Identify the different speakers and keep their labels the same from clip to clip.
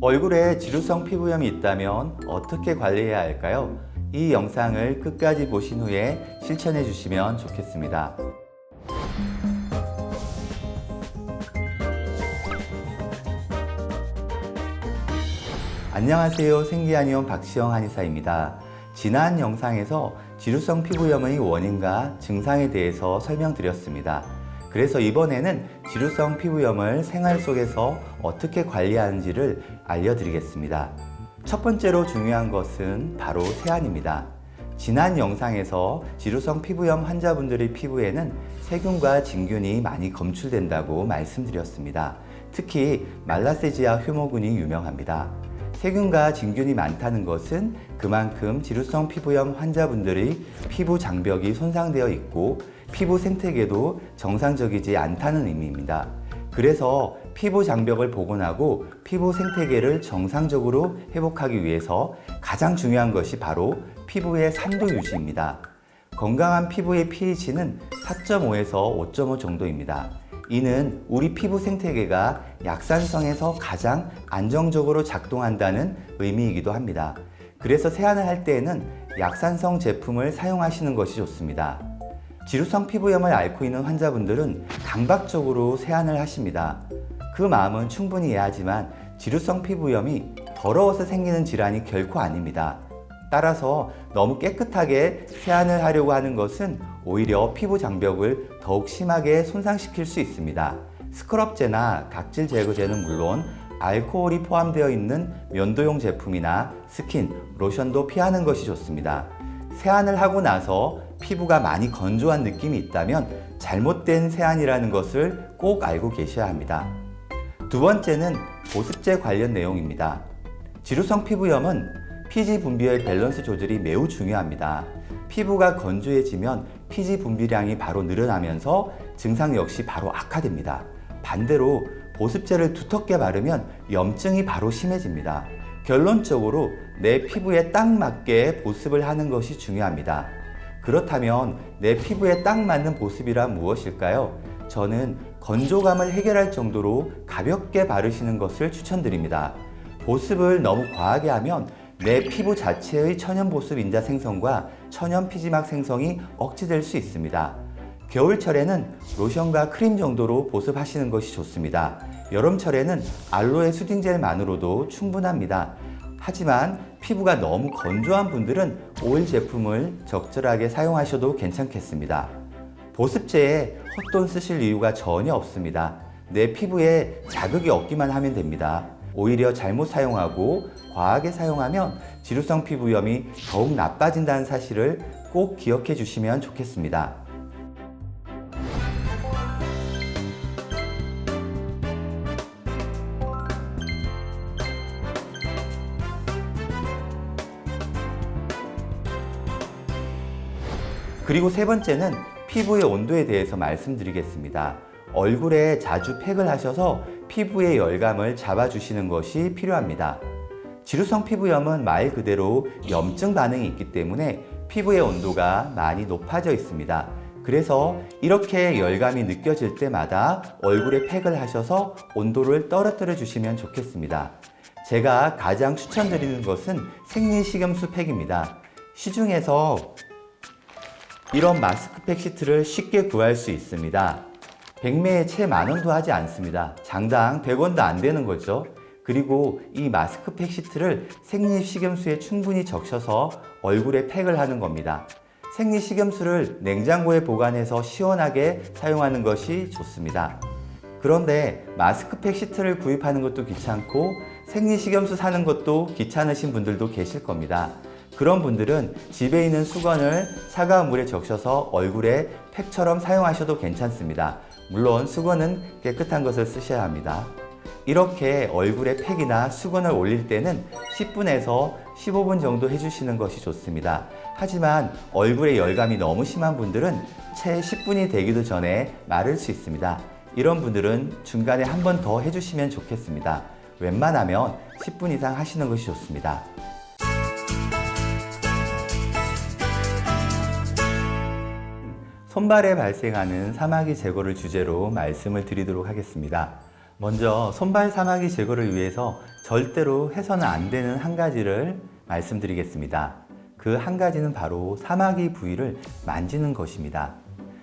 Speaker 1: 얼굴에 지루성 피부염이 있다면 어떻게 관리해야 할까요? 이 영상을 끝까지 보신 후에 실천해 주시면 좋겠습니다. 안녕하세요. 생기한의원 박시영 한의사입니다. 지난 영상에서 지루성 피부염의 원인과 증상에 대해서 설명드렸습니다. 그래서 이번에는 지루성 피부염을 생활 속에서 어떻게 관리하는지를 알려드리겠습니다. 첫 번째로 중요한 것은 바로 세안입니다. 지난 영상에서 지루성 피부염 환자분들의 피부에는 세균과 진균이 많이 검출된다고 말씀드렸습니다. 특히 말라세지아 효모균이 유명합니다. 세균과 진균이 많다는 것은 그만큼 지루성 피부염 환자분들의 피부 장벽이 손상되어 있고 피부 생태계도 정상적이지 않다는 의미입니다. 그래서 피부 장벽을 복원하고 피부 생태계를 정상적으로 회복하기 위해서 가장 중요한 것이 바로 피부의 산도 유지입니다. 건강한 피부의 pH는 4.5에서 5.5 정도입니다. 이는 우리 피부 생태계가 약산성에서 가장 안정적으로 작동한다는 의미이기도 합니다. 그래서 세안을 할 때에는 약산성 제품을 사용하시는 것이 좋습니다. 지루성 피부염을 앓고 있는 환자분들은 강박적으로 세안을 하십니다. 그 마음은 충분히 이해하지만 지루성 피부염이 더러워서 생기는 질환이 결코 아닙니다. 따라서 너무 깨끗하게 세안을 하려고 하는 것은 오히려 피부 장벽을 더욱 심하게 손상시킬 수 있습니다. 스크럽제나 각질 제거제는 물론 알코올이 포함되어 있는 면도용 제품이나 스킨, 로션도 피하는 것이 좋습니다. 세안을 하고 나서 피부가 많이 건조한 느낌이 있다면 잘못된 세안이라는 것을 꼭 알고 계셔야 합니다. 두 번째는 보습제 관련 내용입니다. 지루성 피부염은 피지 분비의 밸런스 조절이 매우 중요합니다. 피부가 건조해지면 피지 분비량이 바로 늘어나면서 증상 역시 바로 악화됩니다. 반대로 보습제를 두텁게 바르면 염증이 바로 심해집니다. 결론적으로 내 피부에 딱 맞게 보습을 하는 것이 중요합니다. 그렇다면 내 피부에 딱 맞는 보습이란 무엇일까요? 저는 건조감을 해결할 정도로 가볍게 바르시는 것을 추천드립니다. 보습을 너무 과하게 하면 내 피부 자체의 천연 보습 인자 생성과 천연 피지막 생성이 억제될 수 있습니다. 겨울철에는 로션과 크림 정도로 보습하시는 것이 좋습니다. 여름철에는 알로에 수딩젤만으로도 충분합니다. 하지만 피부가 너무 건조한 분들은 오일 제품을 적절하게 사용하셔도 괜찮겠습니다. 보습제에 헛돈 쓰실 이유가 전혀 없습니다. 내 피부에 자극이 없기만 하면 됩니다. 오히려 잘못 사용하고 과하게 사용하면 지루성 피부염이 더욱 나빠진다는 사실을 꼭 기억해 주시면 좋겠습니다. 그리고 세 번째는 피부의 온도에 대해서 말씀드리겠습니다. 얼굴에 자주 팩을 하셔서 피부의 열감을 잡아주시는 것이 필요합니다. 지루성 피부염은 말 그대로 염증 반응이 있기 때문에 피부의 온도가 많이 높아져 있습니다. 그래서 이렇게 열감이 느껴질 때마다 얼굴에 팩을 하셔서 온도를 떨어뜨려 주시면 좋겠습니다. 제가 가장 추천드리는 것은 생리식염수 팩입니다. 시중에서 이런 마스크팩 시트를 쉽게 구할 수 있습니다. 백매에 채 만원도 하지 않습니다. 장당 100원도 안 되는 거죠. 그리고 이 마스크팩 시트를 생리식염수에 충분히 적셔서 얼굴에 팩을 하는 겁니다. 생리식염수를 냉장고에 보관해서 시원하게 사용하는 것이 좋습니다. 그런데 마스크팩 시트를 구입하는 것도 귀찮고 생리식염수 사는 것도 귀찮으신 분들도 계실 겁니다. 그런 분들은 집에 있는 수건을 차가운 물에 적셔서 얼굴에 팩처럼 사용하셔도 괜찮습니다. 물론 수건은 깨끗한 것을 쓰셔야 합니다. 이렇게 얼굴에 팩이나 수건을 올릴 때는 10분에서 15분 정도 해주시는 것이 좋습니다. 하지만 얼굴에 열감이 너무 심한 분들은 채 10분이 되기도 전에 마를 수 있습니다. 이런 분들은 중간에 한 번 더 해주시면 좋겠습니다. 웬만하면 10분 이상 하시는 것이 좋습니다. 손발에 발생하는 사마귀 제거를 주제로 말씀을 드리도록 하겠습니다. 먼저 손발 사마귀 제거를 위해서 절대로 해서는 안 되는 한 가지를 말씀드리겠습니다. 그 한 가지는 바로 사마귀 부위를 만지는 것입니다.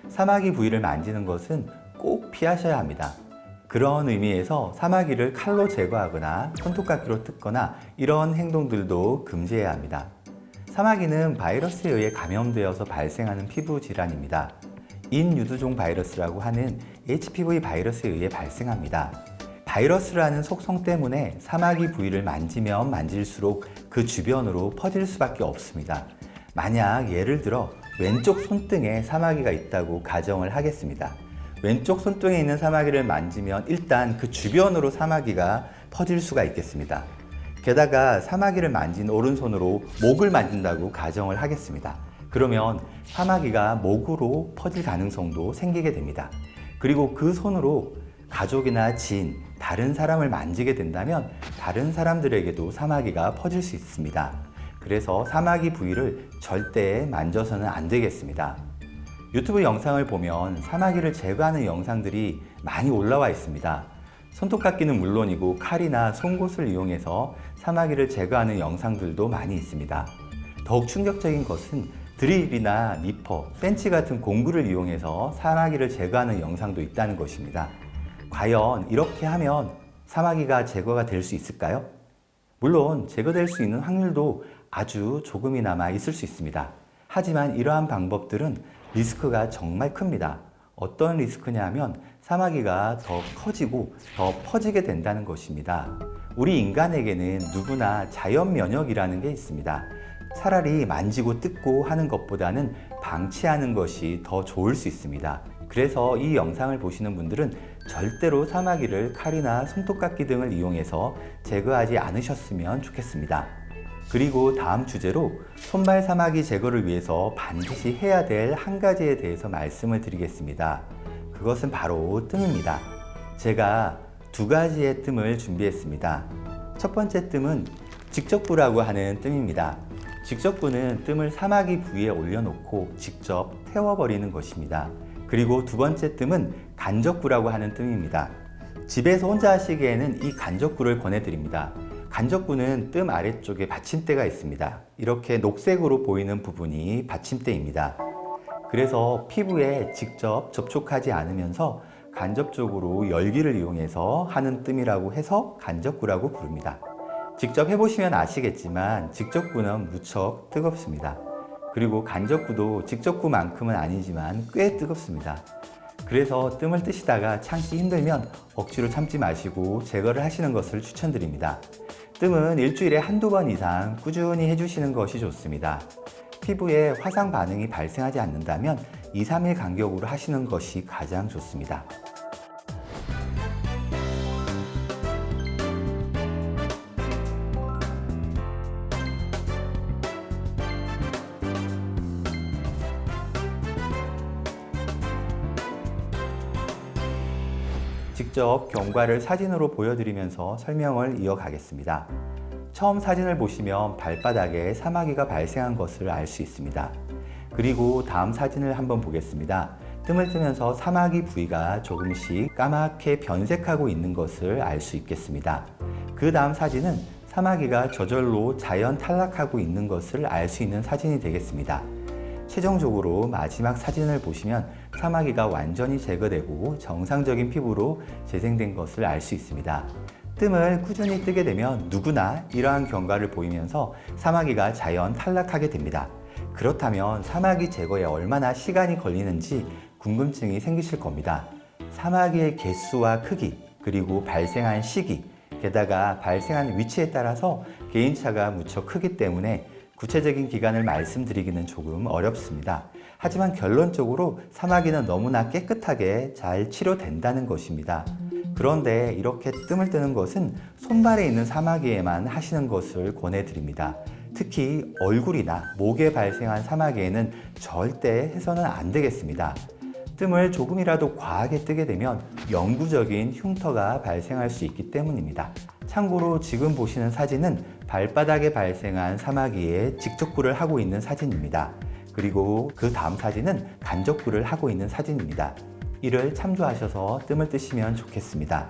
Speaker 1: 사마귀 부위를 만지는 것은 꼭 피하셔야 합니다. 그런 의미에서 사마귀를 칼로 제거하거나 손톱깎이로 뜯거나 이런 행동들도 금지해야 합니다. 사마귀는 바이러스에 의해 감염되어서 발생하는 피부 질환입니다. 인유두종 바이러스라고 하는 HPV 바이러스에 의해 발생합니다. 바이러스라는 속성 때문에 사마귀 부위를 만지면 만질수록 그 주변으로 퍼질 수밖에 없습니다. 만약 예를 들어 왼쪽 손등에 사마귀가 있다고 가정을 하겠습니다. 왼쪽 손등에 있는 사마귀를 만지면 일단 그 주변으로 사마귀가 퍼질 수가 있겠습니다. 게다가 사마귀를 만진 오른손으로 목을 만진다고 가정을 하겠습니다. 그러면 사마귀가 목으로 퍼질 가능성도 생기게 됩니다. 그리고 그 손으로 가족이나 지인, 다른 사람을 만지게 된다면 다른 사람들에게도 사마귀가 퍼질 수 있습니다. 그래서 사마귀 부위를 절대 만져서는 안 되겠습니다. 유튜브 영상을 보면 사마귀를 제거하는 영상들이 많이 올라와 있습니다. 손톱깎이는 물론이고 칼이나 송곳을 이용해서 사마귀를 제거하는 영상들도 많이 있습니다. 더욱 충격적인 것은 드릴이나 니퍼, 벤치 같은 공구를 이용해서 사마귀를 제거하는 영상도 있다는 것입니다. 과연 이렇게 하면 사마귀가 제거가 될 수 있을까요? 물론 제거될 수 있는 확률도 아주 조금이나마 있을 수 있습니다. 하지만 이러한 방법들은 리스크가 정말 큽니다. 어떤 리스크냐 하면 사마귀가 더 커지고 더 퍼지게 된다는 것입니다. 우리 인간에게는 누구나 자연 면역이라는 게 있습니다. 차라리 만지고 뜯고 하는 것보다는 방치하는 것이 더 좋을 수 있습니다. 그래서 이 영상을 보시는 분들은 절대로 사마귀를 칼이나 손톱깎이 등을 이용해서 제거하지 않으셨으면 좋겠습니다. 그리고 다음 주제로 손발 사마귀 제거를 위해서 반드시 해야 될 한 가지에 대해서 말씀을 드리겠습니다. 그것은 바로 뜸입니다. 제가 두 가지의 뜸을 준비했습니다. 첫 번째 뜸은 직접부라고 하는 뜸입니다. 직접부는 뜸을 사마귀 부위에 올려놓고 직접 태워버리는 것입니다. 그리고 두 번째 뜸은 간접구라고 하는 뜸입니다. 집에서 혼자 하시기에는 이 간접구를 권해드립니다. 간접구는 뜸 아래쪽에 받침대가 있습니다. 이렇게 녹색으로 보이는 부분이 받침대입니다. 그래서 피부에 직접 접촉하지 않으면서 간접적으로 열기를 이용해서 하는 뜸이라고 해서 간접구라고 부릅니다. 직접 해보시면 아시겠지만 직접구는 무척 뜨겁습니다. 그리고 간접구도 직접구만큼은 아니지만 꽤 뜨겁습니다. 그래서 뜸을 뜨시다가 참기 힘들면 억지로 참지 마시고 제거를 하시는 것을 추천드립니다. 뜸은 일주일에 한두 번 이상 꾸준히 해주시는 것이 좋습니다. 피부에 화상 반응이 발생하지 않는다면 2, 3일 간격으로 하시는 것이 가장 좋습니다. 직접 경과를 사진으로 보여드리면서 설명을 이어가겠습니다. 처음 사진을 보시면 발바닥에 사마귀가 발생한 것을 알 수 있습니다. 그리고 다음 사진을 한번 보겠습니다. 뜸을 뜨면서 사마귀 부위가 조금씩 까맣게 변색하고 있는 것을 알 수 있겠습니다. 그 다음 사진은 사마귀가 저절로 자연 탈락하고 있는 것을 알 수 있는 사진이 되겠습니다. 최종적으로 마지막 사진을 보시면 사마귀가 완전히 제거되고 정상적인 피부로 재생된 것을 알 수 있습니다. 뜸을 꾸준히 뜨게 되면 누구나 이러한 경과를 보이면서 사마귀가 자연 탈락하게 됩니다. 그렇다면 사마귀 제거에 얼마나 시간이 걸리는지 궁금증이 생기실 겁니다. 사마귀의 개수와 크기, 그리고 발생한 시기, 게다가 발생한 위치에 따라서 개인차가 무척 크기 때문에 구체적인 기간을 말씀드리기는 조금 어렵습니다. 하지만 결론적으로 사마귀는 너무나 깨끗하게 잘 치료된다는 것입니다. 그런데 이렇게 뜸을 뜨는 것은 손발에 있는 사마귀에만 하시는 것을 권해드립니다. 특히 얼굴이나 목에 발생한 사마귀에는 절대 해서는 안 되겠습니다. 뜸을 조금이라도 과하게 뜨게 되면 영구적인 흉터가 발생할 수 있기 때문입니다. 참고로 지금 보시는 사진은 발바닥에 발생한 사마귀에 직접구를 하고 있는 사진입니다. 그리고 그 다음 사진은 간접구를 하고 있는 사진입니다. 이를 참조하셔서 뜸을 뜨시면 좋겠습니다.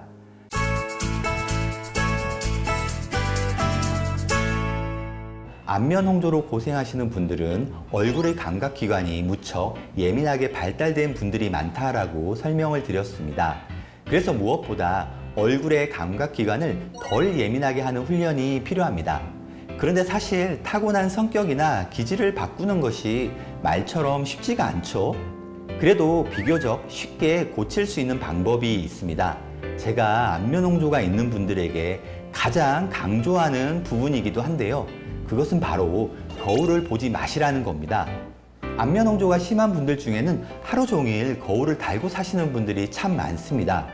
Speaker 1: 안면 홍조로 고생하시는 분들은 얼굴의 감각 기관이 무척 예민하게 발달된 분들이 많다라고 설명을 드렸습니다. 그래서 무엇보다 얼굴의 감각 기관을 덜 예민하게 하는 훈련이 필요합니다. 그런데 사실 타고난 성격이나 기질을 바꾸는 것이 말처럼 쉽지가 않죠. 그래도 비교적 쉽게 고칠 수 있는 방법이 있습니다. 제가 안면 홍조가 있는 분들에게 가장 강조하는 부분이기도 한데요. 그것은 바로 거울을 보지 마시라는 겁니다. 안면 홍조가 심한 분들 중에는 하루 종일 거울을 달고 사시는 분들이 참 많습니다.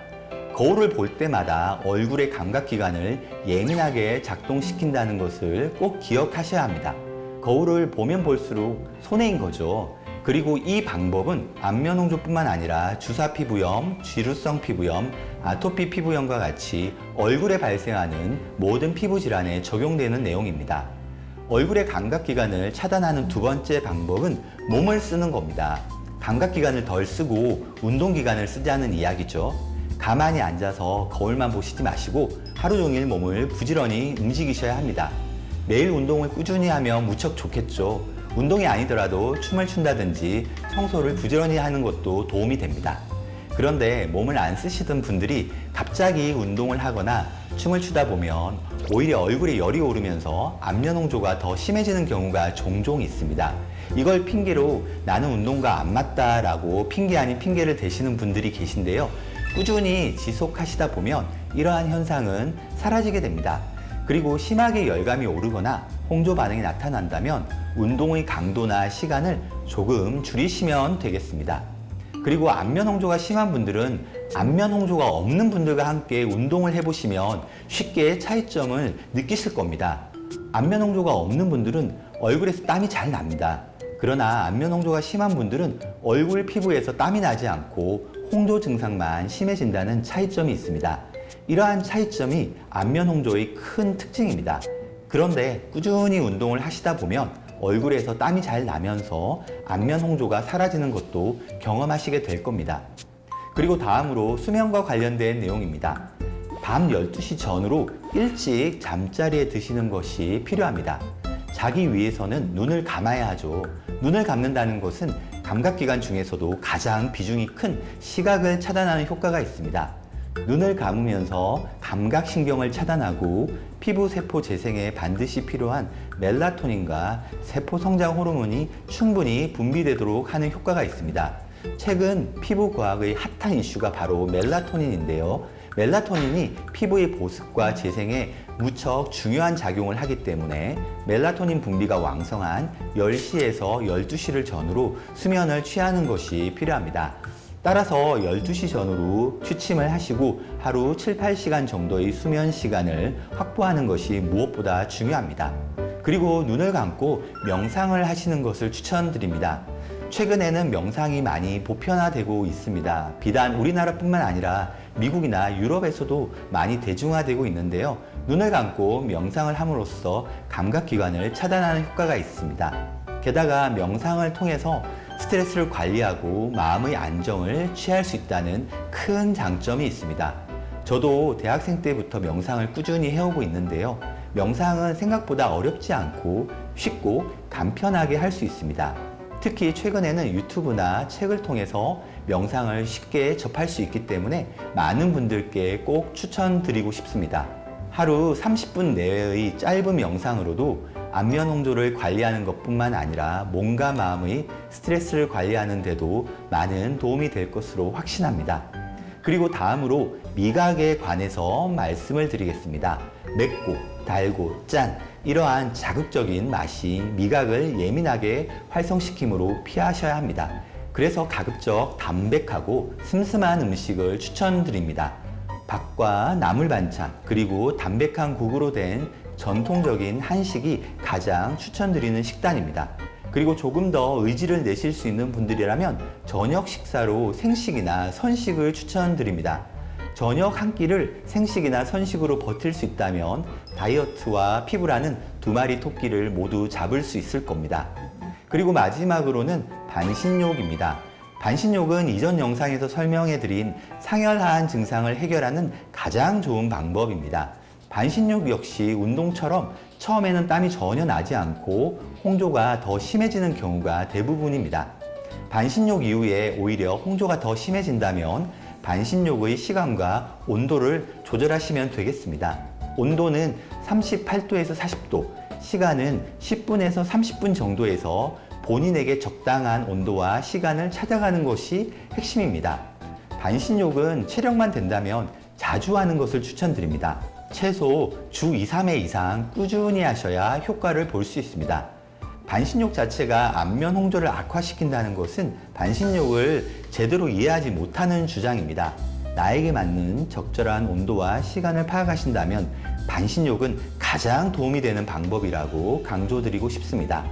Speaker 1: 거울을 볼 때마다 얼굴의 감각기관을 예민하게 작동시킨다는 것을 꼭 기억하셔야 합니다. 거울을 보면 볼수록 손해인 거죠. 그리고 이 방법은 안면 홍조뿐만 아니라 주사 피부염, 지루성 피부염, 아토피 피부염과 같이 얼굴에 발생하는 모든 피부 질환에 적용되는 내용입니다. 얼굴의 감각기관을 차단하는 두 번째 방법은 몸을 쓰는 겁니다. 감각기관을 덜 쓰고 운동기관을 쓰자는 이야기죠. 가만히 앉아서 거울만 보시지 마시고 하루 종일 몸을 부지런히 움직이셔야 합니다. 매일 운동을 꾸준히 하면 무척 좋겠죠. 운동이 아니더라도 춤을 춘다든지 청소를 부지런히 하는 것도 도움이 됩니다. 그런데 몸을 안 쓰시던 분들이 갑자기 운동을 하거나 춤을 추다 보면 오히려 얼굴에 열이 오르면서 안면 홍조가 더 심해지는 경우가 종종 있습니다. 이걸 핑계로 나는 운동과 안 맞다라고 핑계 아닌 핑계를 대시는 분들이 계신데요. 꾸준히 지속하시다 보면 이러한 현상은 사라지게 됩니다. 그리고 심하게 열감이 오르거나 홍조 반응이 나타난다면 운동의 강도나 시간을 조금 줄이시면 되겠습니다. 그리고 안면 홍조가 심한 분들은 안면 홍조가 없는 분들과 함께 운동을 해보시면 쉽게 차이점을 느끼실 겁니다. 안면 홍조가 없는 분들은 얼굴에서 땀이 잘 납니다. 그러나 안면 홍조가 심한 분들은 얼굴 피부에서 땀이 나지 않고 홍조 증상만 심해진다는 차이점이 있습니다. 이러한 차이점이 안면 홍조의 큰 특징입니다. 그런데 꾸준히 운동을 하시다 보면 얼굴에서 땀이 잘 나면서 안면 홍조가 사라지는 것도 경험하시게 될 겁니다. 그리고 다음으로 수면과 관련된 내용입니다. 밤 12시 전으로 일찍 잠자리에 드시는 것이 필요합니다. 자기 위해서는 눈을 감아야 하죠. 눈을 감는다는 것은 감각기관 중에서도 가장 비중이 큰 시각을 차단하는 효과가 있습니다. 눈을 감으면서 감각신경을 차단하고 피부 세포 재생에 반드시 필요한 멜라토닌과 세포 성장 호르몬이 충분히 분비되도록 하는 효과가 있습니다. 최근 피부 과학의 핫한 이슈가 바로 멜라토닌인데요. 멜라토닌이 피부의 보습과 재생에 무척 중요한 작용을 하기 때문에 멜라토닌 분비가 왕성한 10시에서 12시를 전후로 수면을 취하는 것이 필요합니다. 따라서 12시 전후로 취침을 하시고 하루 7, 8시간 정도의 수면 시간을 확보하는 것이 무엇보다 중요합니다. 그리고 눈을 감고 명상을 하시는 것을 추천드립니다. 최근에는 명상이 많이 보편화되고 있습니다. 비단 우리나라뿐만 아니라 미국이나 유럽에서도 많이 대중화되고 있는데요. 눈을 감고 명상을 함으로써 감각기관을 차단하는 효과가 있습니다. 게다가 명상을 통해서 스트레스를 관리하고 마음의 안정을 취할 수 있다는 큰 장점이 있습니다. 저도 대학생 때부터 명상을 꾸준히 해오고 있는데요. 명상은 생각보다 어렵지 않고 쉽고 간편하게 할 수 있습니다. 특히 최근에는 유튜브나 책을 통해서 명상을 쉽게 접할 수 있기 때문에 많은 분들께 꼭 추천드리고 싶습니다. 하루 30분 내외의 짧은 명상으로도 안면 홍조를 관리하는 것뿐만 아니라 몸과 마음의 스트레스를 관리하는 데도 많은 도움이 될 것으로 확신합니다. 그리고 다음으로 미각에 관해서 말씀을 드리겠습니다. 맵고, 달고, 짠, 이러한 자극적인 맛이 미각을 예민하게 활성시키므로 피하셔야 합니다. 그래서 가급적 담백하고 슴슴한 음식을 추천드립니다. 밥과 나물 반찬, 그리고 담백한 국으로 된 전통적인 한식이 가장 추천드리는 식단입니다. 그리고 조금 더 의지를 내실 수 있는 분들이라면 저녁 식사로 생식이나 선식을 추천드립니다. 저녁 한 끼를 생식이나 선식으로 버틸 수 있다면 다이어트와 피부라는 두 마리 토끼를 모두 잡을 수 있을 겁니다. 그리고 마지막으로는 반신욕입니다. 반신욕은 이전 영상에서 설명해 드린 상열하한 증상을 해결하는 가장 좋은 방법입니다. 반신욕 역시 운동처럼 처음에는 땀이 전혀 나지 않고 홍조가 더 심해지는 경우가 대부분입니다. 반신욕 이후에 오히려 홍조가 더 심해진다면 반신욕의 시간과 온도를 조절하시면 되겠습니다. 온도는 38도에서 40도, 시간은 10분에서 30분 정도에서 본인에게 적당한 온도와 시간을 찾아가는 것이 핵심입니다. 반신욕은 체력만 된다면 자주 하는 것을 추천드립니다. 최소 주 2, 3회 이상 꾸준히 하셔야 효과를 볼 수 있습니다. 반신욕 자체가 안면 홍조를 악화시킨다는 것은 반신욕을 제대로 이해하지 못하는 주장입니다. 나에게 맞는 적절한 온도와 시간을 파악하신다면 반신욕은 가장 도움이 되는 방법이라고 강조드리고 싶습니다.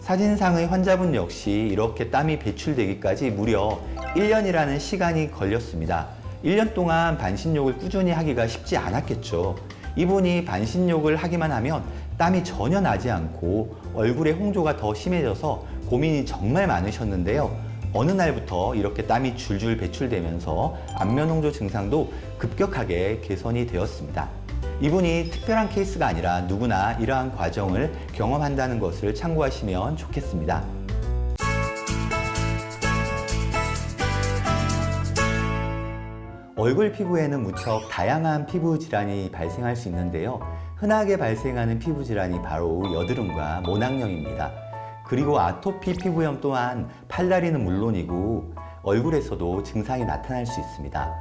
Speaker 1: 사진상의 환자분 역시 이렇게 땀이 배출되기까지 무려 1년이라는 시간이 걸렸습니다. 1년 동안 반신욕을 꾸준히 하기가 쉽지 않았겠죠. 이분이 반신욕을 하기만 하면 땀이 전혀 나지 않고 얼굴에 홍조가 더 심해져서 고민이 정말 많으셨는데요. 어느 날부터 이렇게 땀이 줄줄 배출되면서 안면 홍조 증상도 급격하게 개선이 되었습니다. 이분이 특별한 케이스가 아니라 누구나 이러한 과정을 경험한다는 것을 참고하시면 좋겠습니다. 얼굴 피부에는 무척 다양한 피부 질환이 발생할 수 있는데요. 흔하게 발생하는 피부 질환이 바로 여드름과 모낭염입니다. 그리고 아토피 피부염 또한 팔다리는 물론이고 얼굴에서도 증상이 나타날 수 있습니다.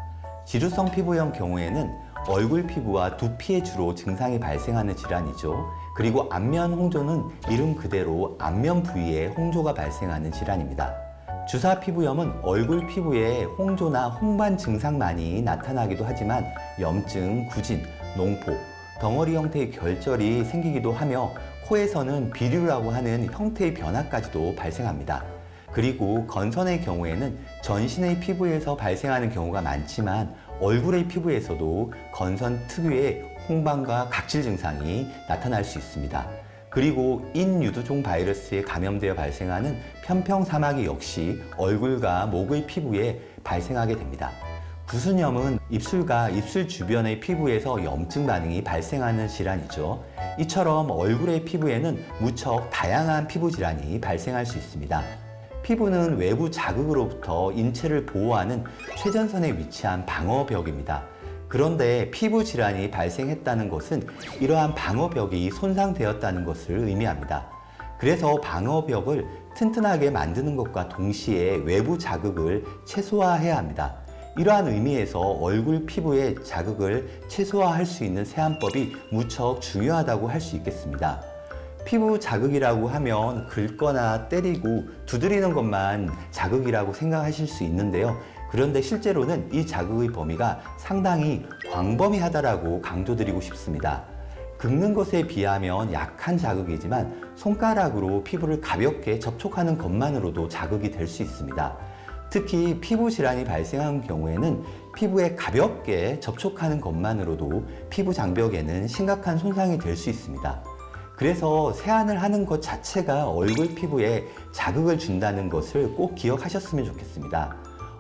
Speaker 1: 지루성 피부염 경우에는 얼굴 피부와 두피에 주로 증상이 발생하는 질환이죠. 그리고 안면 홍조는 이름 그대로 안면 부위에 홍조가 발생하는 질환입니다. 주사 피부염은 얼굴 피부에 홍조나 홍반 증상만이 나타나기도 하지만 염증, 구진, 농포, 덩어리 형태의 결절이 생기기도 하며 코에서는 비류라고 하는 형태의 변화까지도 발생합니다. 그리고 건선의 경우에는 전신의 피부에서 발생하는 경우가 많지만 얼굴의 피부에서도 건선 특유의 홍반과 각질 증상이 나타날 수 있습니다. 그리고 인유두종 바이러스에 감염되어 발생하는 편평 사마귀 역시 얼굴과 목의 피부에 발생하게 됩니다. 구순염은 입술과 입술 주변의 피부에서 염증 반응이 발생하는 질환이죠. 이처럼 얼굴의 피부에는 무척 다양한 피부 질환이 발생할 수 있습니다. 피부는 외부 자극으로부터 인체를 보호하는 최전선에 위치한 방어벽입니다. 그런데 피부 질환이 발생했다는 것은 이러한 방어벽이 손상되었다는 것을 의미합니다. 그래서 방어벽을 튼튼하게 만드는 것과 동시에 외부 자극을 최소화해야 합니다. 이러한 의미에서 얼굴 피부의 자극을 최소화할 수 있는 세안법이 무척 중요하다고 할 수 있겠습니다. 피부 자극이라고 하면 긁거나 때리고 두드리는 것만 자극이라고 생각하실 수 있는데요. 그런데 실제로는 이 자극의 범위가 상당히 광범위하다라고 강조드리고 싶습니다. 긁는 것에 비하면 약한 자극이지만 손가락으로 피부를 가볍게 접촉하는 것만으로도 자극이 될 수 있습니다. 특히 피부 질환이 발생한 경우에는 피부에 가볍게 접촉하는 것만으로도 피부 장벽에는 심각한 손상이 될 수 있습니다. 그래서 세안을 하는 것 자체가 얼굴 피부에 자극을 준다는 것을 꼭 기억하셨으면 좋겠습니다.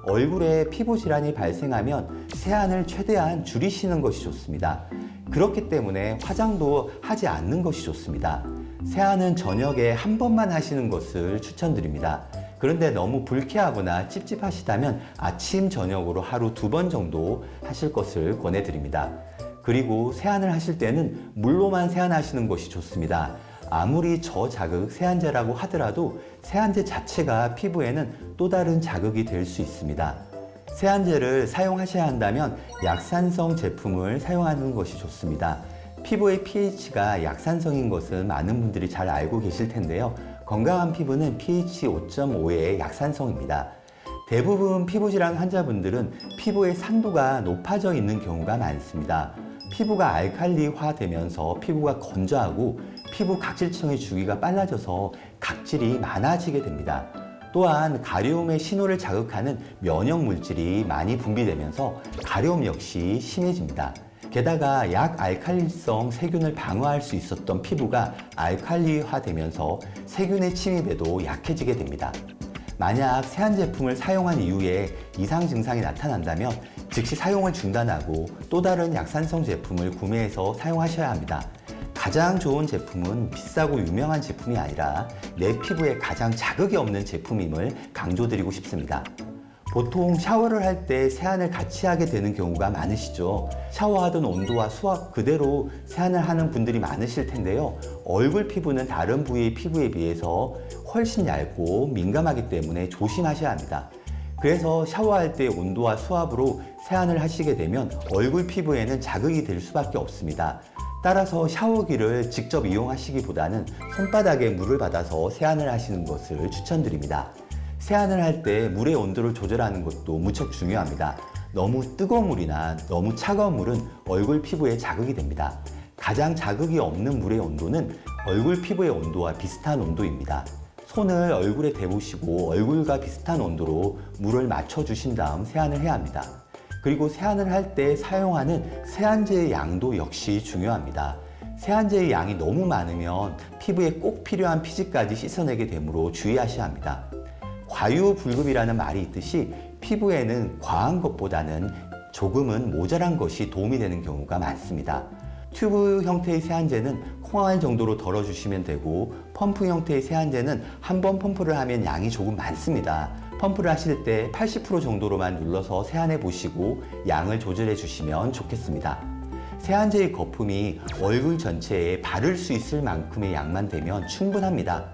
Speaker 1: 얼굴에 피부 질환이 발생하면 세안을 최대한 줄이시는 것이 좋습니다. 그렇기 때문에 화장도 하지 않는 것이 좋습니다. 세안은 저녁에 한 번만 하시는 것을 추천드립니다. 그런데 너무 불쾌하거나 찝찝하시다면 아침, 저녁으로 하루 두 번 정도 하실 것을 권해드립니다. 그리고 세안을 하실 때는 물로만 세안하시는 것이 좋습니다. 아무리 저자극 세안제라고 하더라도 세안제 자체가 피부에는 또 다른 자극이 될 수 있습니다. 세안제를 사용하셔야 한다면 약산성 제품을 사용하는 것이 좋습니다. 피부의 pH가 약산성인 것은 많은 분들이 잘 알고 계실 텐데요. 건강한 피부는 pH 5.5의 약산성입니다. 대부분 피부질환 환자분들은 피부의 산도가 높아져 있는 경우가 많습니다. 피부가 알칼리화 되면서 피부가 건조하고 피부 각질층의 주기가 빨라져서 각질이 많아지게 됩니다. 또한 가려움의 신호를 자극하는 면역 물질이 많이 분비되면서 가려움 역시 심해집니다. 게다가 약 알칼리성 세균을 방어할 수 있었던 피부가 알칼리화 되면서 세균의 침입에도 약해지게 됩니다. 만약 세안 제품을 사용한 이후에 이상 증상이 나타난다면 즉시 사용을 중단하고 또 다른 약산성 제품을 구매해서 사용하셔야 합니다. 가장 좋은 제품은 비싸고 유명한 제품이 아니라 내 피부에 가장 자극이 없는 제품임을 강조드리고 싶습니다. 보통 샤워를 할 때 세안을 같이 하게 되는 경우가 많으시죠. 샤워하던 온도와 수압 그대로 세안을 하는 분들이 많으실 텐데요. 얼굴 피부는 다른 부위의 피부에 비해서 훨씬 얇고 민감하기 때문에 조심하셔야 합니다. 그래서 샤워할 때 온도와 수압으로 세안을 하시게 되면 얼굴 피부에는 자극이 될 수밖에 없습니다. 따라서 샤워기를 직접 이용하시기보다는 손바닥에 물을 받아서 세안을 하시는 것을 추천드립니다. 세안을 할 때 물의 온도를 조절하는 것도 무척 중요합니다. 너무 뜨거운 물이나 너무 차가운 물은 얼굴 피부에 자극이 됩니다. 가장 자극이 없는 물의 온도는 얼굴 피부의 온도와 비슷한 온도입니다. 손을 얼굴에 대보시고 얼굴과 비슷한 온도로 물을 맞춰주신 다음 세안을 해야 합니다. 그리고 세안을 할 때 사용하는 세안제의 양도 역시 중요합니다. 세안제의 양이 너무 많으면 피부에 꼭 필요한 피지까지 씻어내게 되므로 주의하셔야 합니다. 과유불급이라는 말이 있듯이 피부에는 과한 것보다는 조금은 모자란 것이 도움이 되는 경우가 많습니다. 튜브 형태의 세안제는 콩알 정도로 덜어주시면 되고 펌프 형태의 세안제는 한 번 펌프를 하면 양이 조금 많습니다. 펌프를 하실 때 80% 정도로만 눌러서 세안해 보시고 양을 조절해 주시면 좋겠습니다. 세안제의 거품이 얼굴 전체에 바를 수 있을 만큼의 양만 되면 충분합니다.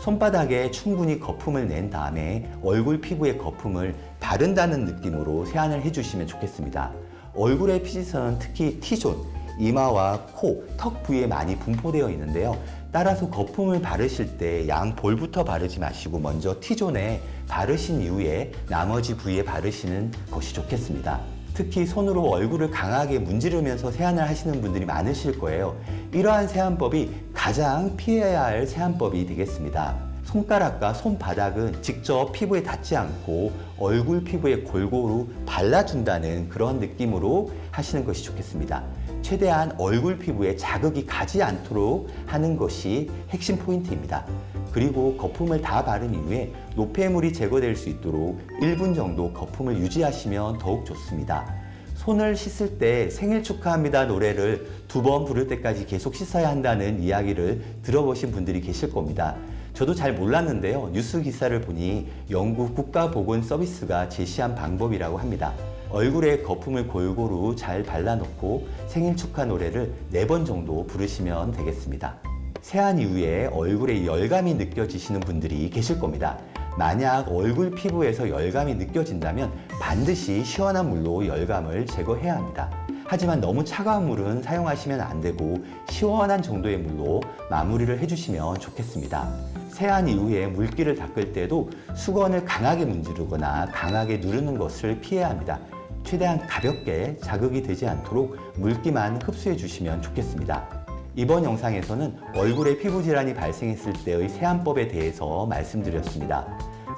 Speaker 1: 손바닥에 충분히 거품을 낸 다음에 얼굴 피부에 거품을 바른다는 느낌으로 세안을 해주시면 좋겠습니다. 얼굴의 피지선은 특히 T존, 이마와 코, 턱 부위에 많이 분포되어 있는데요. 따라서 거품을 바르실 때 양 볼부터 바르지 마시고 먼저 T존에 바르신 이후에 나머지 부위에 바르시는 것이 좋겠습니다. 특히 손으로 얼굴을 강하게 문지르면서 세안을 하시는 분들이 많으실 거예요. 이러한 세안법이 가장 피해야 할 세안법이 되겠습니다. 손가락과 손바닥은 직접 피부에 닿지 않고 얼굴 피부에 골고루 발라준다는 그런 느낌으로 하시는 것이 좋겠습니다. 최대한 얼굴 피부에 자극이 가지 않도록 하는 것이 핵심 포인트입니다. 그리고 거품을 다 바른 이후에 노폐물이 제거될 수 있도록 1분 정도 거품을 유지하시면 더욱 좋습니다. 손을 씻을 때 생일 축하합니다 노래를 두 번 부를 때까지 계속 씻어야 한다는 이야기를 들어보신 분들이 계실 겁니다. 저도 잘 몰랐는데요. 뉴스 기사를 보니 영국 국가보건서비스가 제시한 방법이라고 합니다. 얼굴에 거품을 골고루 잘 발라놓고 생일 축하 노래를 네 번 정도 부르시면 되겠습니다. 세안 이후에 얼굴에 열감이 느껴지시는 분들이 계실 겁니다. 만약 얼굴 피부에서 열감이 느껴진다면 반드시 시원한 물로 열감을 제거해야 합니다. 하지만 너무 차가운 물은 사용하시면 안 되고 시원한 정도의 물로 마무리를 해주시면 좋겠습니다. 세안 이후에 물기를 닦을 때도 수건을 강하게 문지르거나 강하게 누르는 것을 피해야 합니다. 최대한 가볍게 자극이 되지 않도록 물기만 흡수해 주시면 좋겠습니다. 이번 영상에서는 얼굴에 피부 질환이 발생했을 때의 세안법에 대해서 말씀드렸습니다.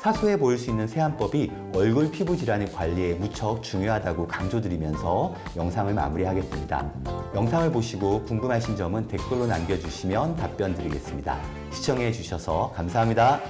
Speaker 1: 사소해 보일 수 있는 세안법이 얼굴 피부 질환의 관리에 무척 중요하다고 강조드리면서 영상을 마무리하겠습니다. 영상을 보시고 궁금하신 점은 댓글로 남겨주시면 답변 드리겠습니다. 시청해 주셔서 감사합니다.